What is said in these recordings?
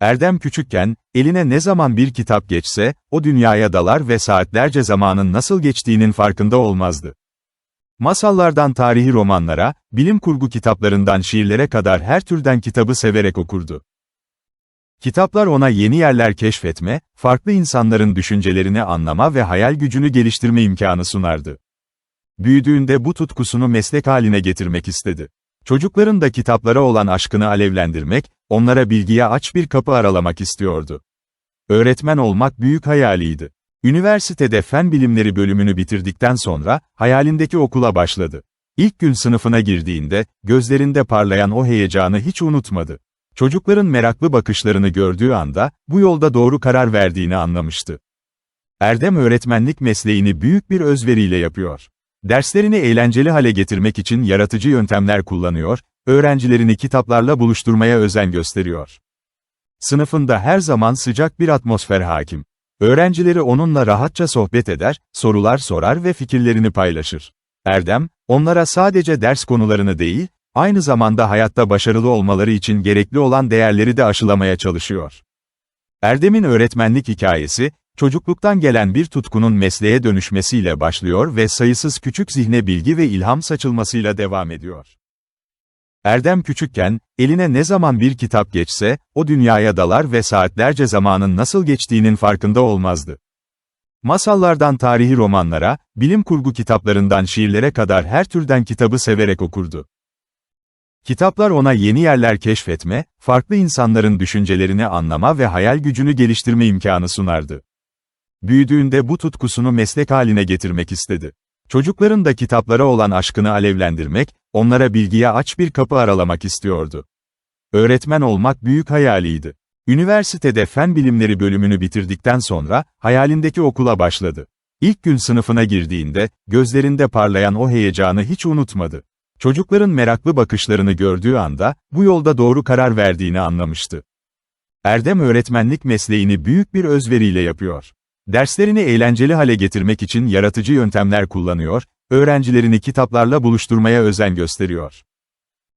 Erdem küçükken, eline ne zaman bir kitap geçse, o dünyaya dalar ve saatlerce zamanın nasıl geçtiğinin farkında olmazdı. Masallardan tarihi romanlara, bilim kurgu kitaplarından şiirlere kadar her türden kitabı severek okurdu. Kitaplar ona yeni yerler keşfetme, farklı insanların düşüncelerini anlama ve hayal gücünü geliştirme imkanı sunardı. Büyüdüğünde bu tutkusunu meslek haline getirmek istedi. Çocukların da kitaplara olan aşkını alevlendirmek, onlara bilgiye aç bir kapı aralamak istiyordu. Öğretmen olmak büyük hayaliydi. Üniversitede fen bilimleri bölümünü bitirdikten sonra, hayalindeki okula başladı. İlk gün sınıfına girdiğinde, gözlerinde parlayan o heyecanı hiç unutmadı. Çocukların meraklı bakışlarını gördüğü anda, bu yolda doğru karar verdiğini anlamıştı. Erdem öğretmenlik mesleğini büyük bir özveriyle yapıyor. Derslerini eğlenceli hale getirmek için yaratıcı yöntemler kullanıyor, öğrencilerini kitaplarla buluşturmaya özen gösteriyor. Sınıfında her zaman sıcak bir atmosfer hakim. Öğrencileri onunla rahatça sohbet eder, sorular sorar ve fikirlerini paylaşır. Erdem, onlara sadece ders konularını değil, aynı zamanda hayatta başarılı olmaları için gerekli olan değerleri de aşılamaya çalışıyor. Erdem'in öğretmenlik hikayesi, çocukluktan gelen bir tutkunun mesleğe dönüşmesiyle başlıyor ve sayısız küçük zihne bilgi ve ilham saçılmasıyla devam ediyor. Erdem küçükken, eline ne zaman bir kitap geçse, o dünyaya dalar ve saatlerce zamanın nasıl geçtiğinin farkında olmazdı. Masallardan tarihi romanlara, bilim kurgu kitaplarından şiirlere kadar her türden kitabı severek okurdu. Kitaplar ona yeni yerler keşfetme, farklı insanların düşüncelerini anlama ve hayal gücünü geliştirme imkanı sunardı. Büyüdüğünde bu tutkusunu meslek haline getirmek istedi. Çocukların da kitaplara olan aşkını alevlendirmek, onlara bilgiye aç bir kapı aralamak istiyordu. Öğretmen olmak büyük hayaliydi. Üniversitede fen bilimleri bölümünü bitirdikten sonra, hayalindeki okula başladı. İlk gün sınıfına girdiğinde, gözlerinde parlayan o heyecanı hiç unutmadı. Çocukların meraklı bakışlarını gördüğü anda, bu yolda doğru karar verdiğini anlamıştı. Erdem öğretmenlik mesleğini büyük bir özveriyle yapıyor. Derslerini eğlenceli hale getirmek için yaratıcı yöntemler kullanıyor, öğrencilerini kitaplarla buluşturmaya özen gösteriyor.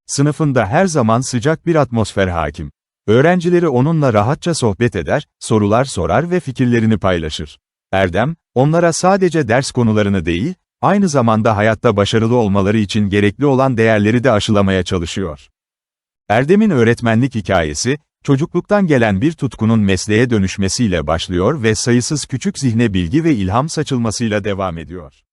Sınıfında her zaman sıcak bir atmosfer hakim. Öğrencileri onunla rahatça sohbet eder, sorular sorar ve fikirlerini paylaşır. Erdem, onlara sadece ders konularını değil, aynı zamanda hayatta başarılı olmaları için gerekli olan değerleri de aşılamaya çalışıyor. Erdem'in öğretmenlik hikayesi, çocukluktan gelen bir tutkunun mesleğe dönüşmesiyle başlıyor ve sayısız küçük zihne bilgi ve ilham saçılmasıyla devam ediyor.